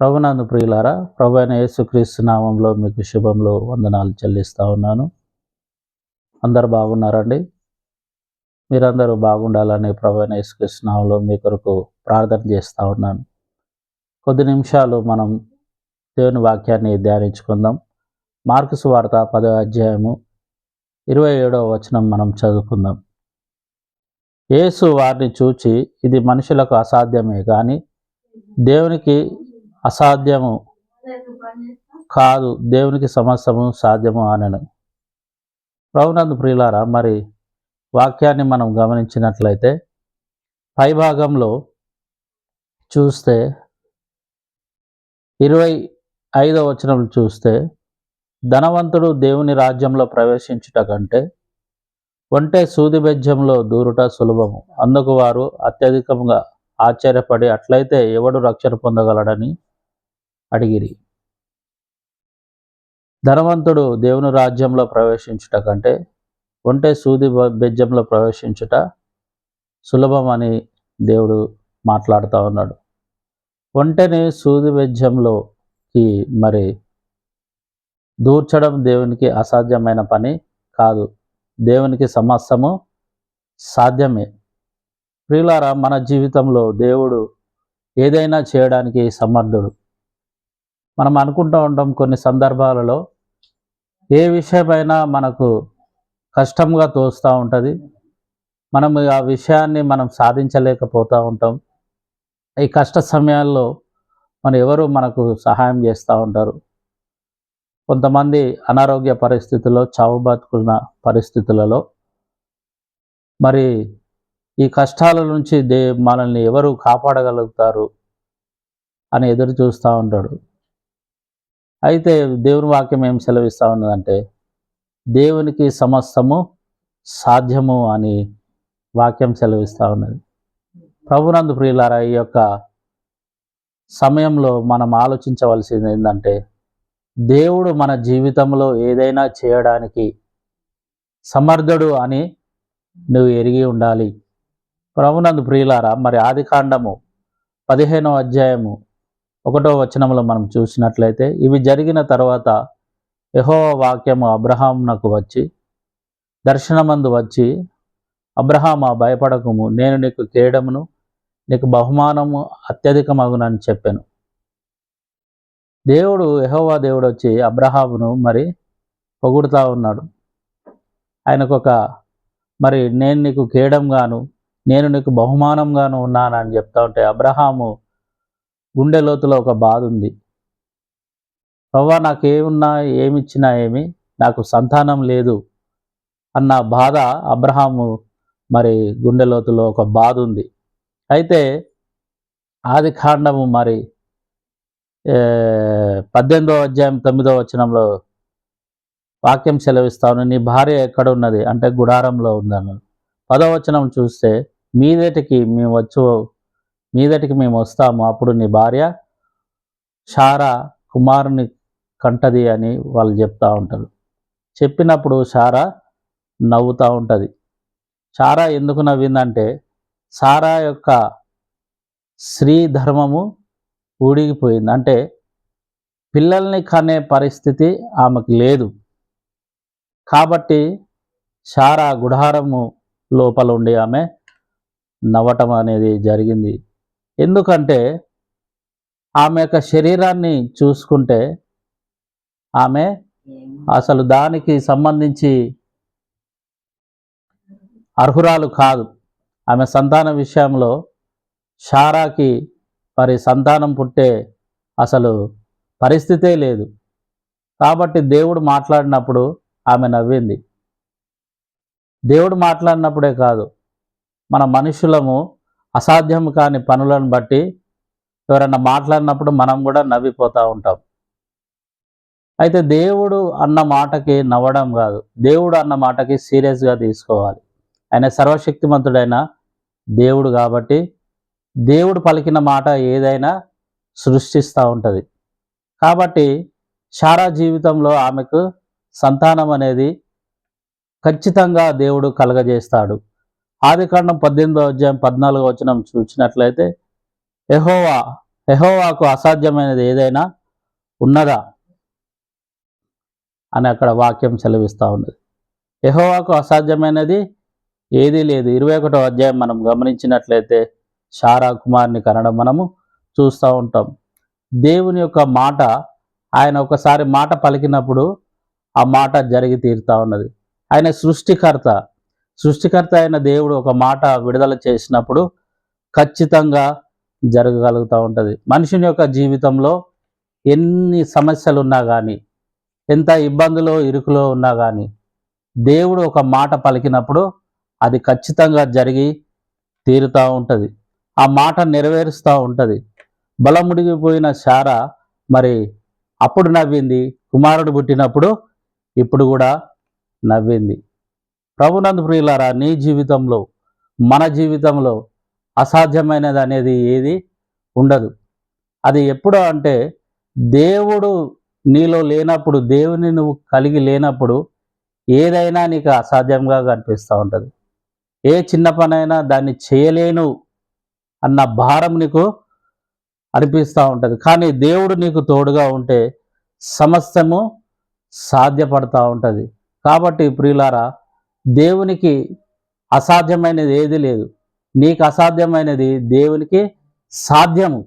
ప్రభునందు ప్రియులారా ప్రభు అయిన యేసుక్రీస్తు నామంలో మీకు శుభంలో వందనాలు చెల్లిస్తా ఉన్నాను. అందరు బాగున్నారండి? మీరందరూ బాగుండాలని ప్రభు అయిన యేసుక్రీస్తు నామంలో మీ కొరకు ప్రార్థన చేస్తూ ఉన్నాను. కొద్ది నిమిషాలు మనం దేవుని వాక్యాన్ని ధ్యానించుకుందాం. మార్క్స్ వార్త పదో అధ్యాయము ఇరవై ఏడవ వచనం మనం చదువుకుందాం. యేసు వారిని చూచి ఇది మనుషులకు అసాధ్యమే కానీ దేవునికి అసాధ్యము కాదు. దేవునికి సమస్తము సాధ్యము అనను. ప్రభునందు ప్రియులారా మరి వాక్యాన్ని మనం గమనించినట్లయితే పైభాగంలో చూస్తే ఇరవై ఐదవ వచనం చూస్తే ధనవంతుడు దేవుని రాజ్యంలో ప్రవేశించుట కంటే ఒంటే సూది బెజ్జంలో దూరుట సులభము. అందుకు వారు అత్యధికంగా ఆశ్చర్యపడి అట్లయితే ఎవడు రక్షణ పొందగలడని అడిగిరి. ధనవంతుడు దేవుని రాజ్యంలో ప్రవేశించుట కంటే ఒంటే సూది బెజ్యంలో బెజ్జంలో ప్రవేశించుట సులభమని దేవుడు మాట్లాడుతూ ఉన్నాడు. ఒంటెని సూది బెజ్జంలోకి మరి దూర్చడం దేవునికి అసాధ్యమైన పని కాదు. దేవునికి సమస్తము సాధ్యమే. ప్రియులారా మన జీవితంలో దేవుడు ఏదైనా చేయడానికి సమర్థుడు. మనం అనుకుంటూ ఉంటాం కొన్ని సందర్భాలలో ఏ విషయమైనా మనకు కష్టంగా తోస్తూ ఉంటుంది. మనం ఆ విషయాన్ని మనం సాధించలేకపోతూ ఉంటాం. ఈ కష్ట సమయాల్లో మన ఎవరు మనకు సహాయం చేస్తూ ఉంటారు. కొంతమంది అనారోగ్య పరిస్థితుల్లో చావు బతుకున్న పరిస్థితులలో మరి ఈ కష్టాల నుంచి దే మనల్ని ఎవరు కాపాడగలుగుతారు అని ఎదురు చూస్తూ ఉంటాడు. అయితే దేవుని వాక్యం ఏం సెలవిస్తూ ఉన్నదంటే దేవునికి సమస్తము సాధ్యము అని వాక్యం సెలవిస్తూ ఉన్నది. ప్రభునందు ప్రియులారా ఈ యొక్క సమయంలో మనం ఆలోచించవలసింది ఏంటంటే దేవుడు మన జీవితంలో ఏదైనా చేయడానికి సమర్థుడు అని నువ్వు ఎరిగి ఉండాలి. ప్రభునందు ప్రియులారా మరి ఆది కాండము పదిహేనవ అధ్యాయము ఒకటో వచనంలో మనం చూసినట్లయితే ఇవి జరిగిన తర్వాత యహో వాక్యము అబ్రహాంనకు వచ్చి దర్శనమందు వచ్చి అబ్రహామా భయపడకము నేను నీకు కేడమును నీకు బహుమానము అత్యధికమగునని చెప్పాను. దేవుడు యహోవా దేవుడు వచ్చి అబ్రహామును మరి పొగుడుతూ ఉన్నాడు. ఆయనకు ఒక మరి నేను నీకు కేడంగాను నేను నీకు బహుమానంగాను ఉన్నానని చెప్తా ఉంటే అబ్రహాము గుండె లోతులో ఒక బాధ ఉంది. ప్రవ్వా నాకేమున్నా ఏమిచ్చినా ఏమి? నాకు సంతానం లేదు అన్న బాధ అబ్రహాము మరి గుండె లోతులో ఒక బాధ ఉంది. అయితే ఆది కాండము మరి పద్దెనిమిదో అధ్యాయం తొమ్మిదో వచనంలో వాక్యం సెలవిస్తాను నీ భార్య ఎక్కడ ఉన్నది అంటే గుడారంలో ఉందను పదో వచనం చూస్తే మీదటికి మేము వచ్చు మీదటికి మేము వస్తాము. అప్పుడు నీ భార్య షారా కుమారుని కంటది అని వాళ్ళు చెప్తూ ఉంటారు. చెప్పినప్పుడు షారా నవ్వుతూ ఉంటుంది. షారా ఎందుకు నవ్విందంటే సారా యొక్క స్త్రీ ధర్మము ఊడిగిపోయింది. అంటే పిల్లల్ని కనే పరిస్థితి ఆమెకు లేదు. కాబట్టి షారా గుడారము లోపల ఉండి ఆమె నవ్వటం అనేది జరిగింది. ఎందుకంటే ఆమె యొక్క శరీరాన్ని చూసుకుంటే ఆమె అసలు దానికి సంబంధించి అర్హురాలు కాదు. ఆమె సంతాన విషయంలో షారాకి మరి సంతానం పుట్టే అసలు పరిస్థితే లేదు. కాబట్టి దేవుడు మాట్లాడినప్పుడు ఆమె నవ్వింది. దేవుడు మాట్లాడినప్పుడే కాదు మన మనుషులము అసాధ్యం కాని పనులను బట్టి ఎవరైనా మాట్లాడినప్పుడు మనం కూడా నవ్విపోతూ ఉంటాం. అయితే దేవుడు అన్న మాటకి నవ్వడం కాదు. దేవుడు అన్న మాటకి సీరియస్గా తీసుకోవాలి. ఆయన సర్వశక్తిమంతుడైన దేవుడు కాబట్టి దేవుడు పలికిన మాట ఏదైనా సృష్టిస్తూ ఉంటుంది. కాబట్టి శారా జీవితంలో ఆమెకు సంతానం అనేది ఖచ్చితంగా దేవుడు కలగజేస్తాడు. ఆదికాండం పద్దెనిమిదో అధ్యాయం పద్నాలుగో వచనం చూసినట్లయితే ఎహోవా ఎహోవాకు అసాధ్యమైనది ఏదైనా ఉన్నదా? అని అక్కడ వాక్యం సెలవిస్తూ ఉన్నది. ఎహోవాకు అసాధ్యమైనది ఏదీ లేదు. ఇరవై ఒకటో అధ్యాయం మనం గమనించినట్లయితే శారా కుమార్ని కనడం మనము చూస్తూ ఉంటాం. దేవుని యొక్క మాట ఆయన ఒకసారి మాట పలికినప్పుడు ఆ మాట జరిగి తీరుతా ఉన్నది. ఆయన సృష్టికర్త సృష్టికర్త అయిన దేవుడు ఒక మాట విడుదల చేసినప్పుడు ఖచ్చితంగా జరగగలుగుతూ ఉంటుంది. మనుషుని యొక్క జీవితంలో ఎన్ని సమస్యలు ఉన్నా కానీ ఎంత ఇబ్బందులో ఇరుకులో ఉన్నా కానీ దేవుడు ఒక మాట పలికినప్పుడు అది ఖచ్చితంగా జరిగి తీరుతూ ఉంటుంది. ఆ మాట నెరవేరుస్తూ ఉంటుంది. బలముడిగిపోయిన శార మరి అప్పుడు నవ్వింది. కుమారుడు పుట్టినప్పుడు ఇప్పుడు కూడా నవ్వింది. ప్రభునందు ప్రియులారా నీ జీవితంలో మన జీవితంలో అసాధ్యమైనది అనేది ఏది ఉండదు. అది ఎప్పుడు అంటే దేవుడు నీలో లేనప్పుడు దేవుని నువ్వు కలిగి లేనప్పుడు ఏదైనా నీకు అసాధ్యంగా కనిపిస్తూ ఉంటుంది. ఏ చిన్న పనైనా దాన్ని చేయలేను అన్న భారం నీకు అనిపిస్తూ ఉంటుంది. కానీ దేవుడు నీకు తోడుగా ఉంటే సమస్తము సాధ్యపడతా ఉంటుంది. కాబట్టి ప్రియులారా దేవునికి అసాధ్యమైనది ఏది లేదు. నీకు అసాధ్యమైనది దేవునికి సాధ్యము.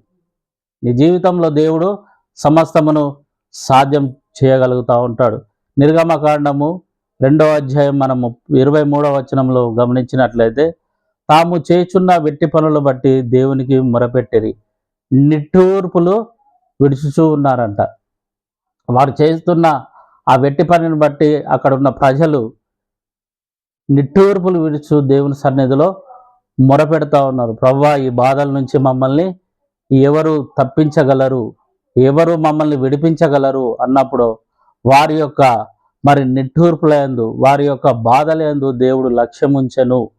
నీ జీవితంలో దేవుడు సమస్తమును సాధ్యం చేయగలుగుతూ ఉంటాడు. నిర్గమకాండము రెండవ అధ్యాయం మనము ఇరవై మూడవ వచనంలో గమనించినట్లయితే తాము చేచున్న వెట్టి పనులు బట్టి దేవునికి మొరపెట్టిరి. నిట్టూర్పులు విడుచుచూ ఉన్నారంట. వారు చేస్తున్న ఆ వెట్టి పనిని బట్టి అక్కడ ఉన్న ప్రజలు నిట్టూర్పులు విడుచు దేవుని సన్నిధిలో మొరపెడతా ఉన్నారు. ప్రవ్వా ఈ బాధల నుంచి మమ్మల్ని ఎవరు తప్పించగలరు? ఎవరు మమ్మల్ని విడిపించగలరు? అన్నప్పుడు వారి యొక్క మరి నిట్టూర్పులందు వారి యొక్క బాధలందు దేవుడు లక్ష్యం ఉంచెను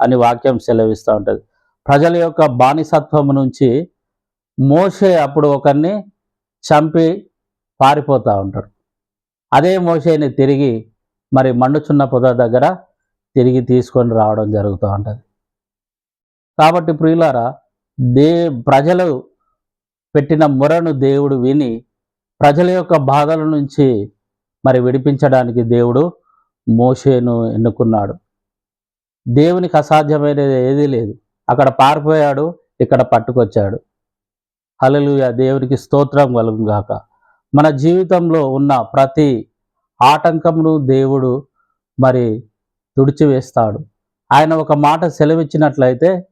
అని వాక్యం సెలవిస్తూ ఉంటుంది. ప్రజల యొక్క బానిసత్వం నుంచి మోసే అప్పుడు ఒకరిని చంపి పారిపోతూ ఉంటాడు. అదే మోషేని తిరిగి మరి మండుచున్న పొద దగ్గర తిరిగి తీసుకొని రావడం జరుగుతూ ఉంటుంది. కాబట్టి ప్రియులారా దే ప్రజలు పెట్టిన మొరను దేవుడు విని ప్రజల యొక్క బాధల నుంచి మరి విడిపించడానికి దేవుడు మోషేను ఎన్నుకున్నాడు. దేవునికి అసాధ్యమైనది ఏదీ లేదు. అక్కడ పారిపోయాడు ఇక్కడ పట్టుకొచ్చాడు. హలలుయ దేవునికి స్తోత్రం కలుగు గాక. మన జీవితంలో ఉన్న ప్రతి ఆటంకమును దేవుడు మరి తుడిచివేస్తాడు. ఆయన ఒక మాట సెలవిచ్చినట్లయితే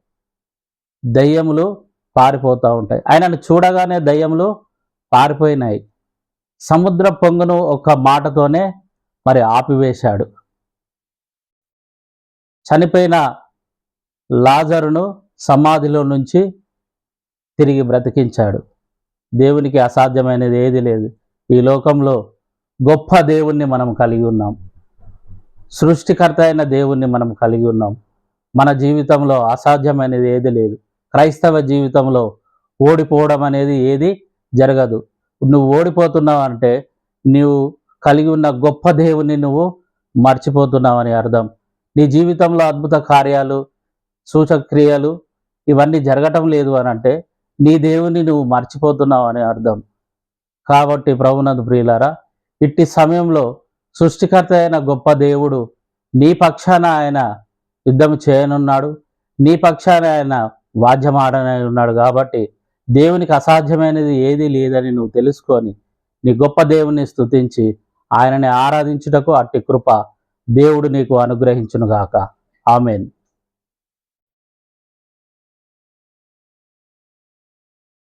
దయ్యములు పారిపోతూ ఉంటాయి. ఆయనను చూడగానే దయ్యములు పారిపోయినాయి. సముద్ర పొంగును ఒక మాటతోనే మరి ఆపివేశాడు. చనిపోయిన లాజరును సమాధిలో నుంచి తిరిగి బ్రతికించాడు. దేవునికి అసాధ్యమైనది ఏది లేదు. ఈ లోకంలో గొప్ప దేవుణ్ణి మనం కలిగి ఉన్నాం. సృష్టికర్త అయిన దేవుణ్ణి మనం కలిగి ఉన్నాం. మన జీవితంలో అసాధ్యమైనది ఏది లేదు. క్రైస్తవ జీవితంలో ఓడిపోవడం అనేది ఏది జరగదు. నువ్వు ఓడిపోతున్నావు అంటే నీవు కలిగి ఉన్న గొప్ప దేవుని నువ్వు మర్చిపోతున్నావని అర్థం. నీ జీవితంలో అద్భుత కార్యాలు సూచక్రియలు ఇవన్నీ జరగటం లేదు అని అంటే నీ దేవుని నువ్వు మర్చిపోతున్నావు అని అర్థం. కాబట్టి ప్రభునందు ప్రియులారా ఇట్టి సమయంలో సృష్టికర్త అయిన గొప్ప దేవుడు నీ పక్షాన ఆయన యుద్ధం చేయనున్నాడు. నీ పక్షాన ఆయన వాద్యం ఉన్నాడు కాబట్టి దేవునికి అసాధ్యమైనది ఏదీ లేదని నువ్వు తెలుసుకొని నీ గొప్ప దేవుని స్థుతించి ఆయనని ఆరాధించుటకు అట్టి కృప దేవుడు నీకు అనుగ్రహించునుగాక. ఆమెన్.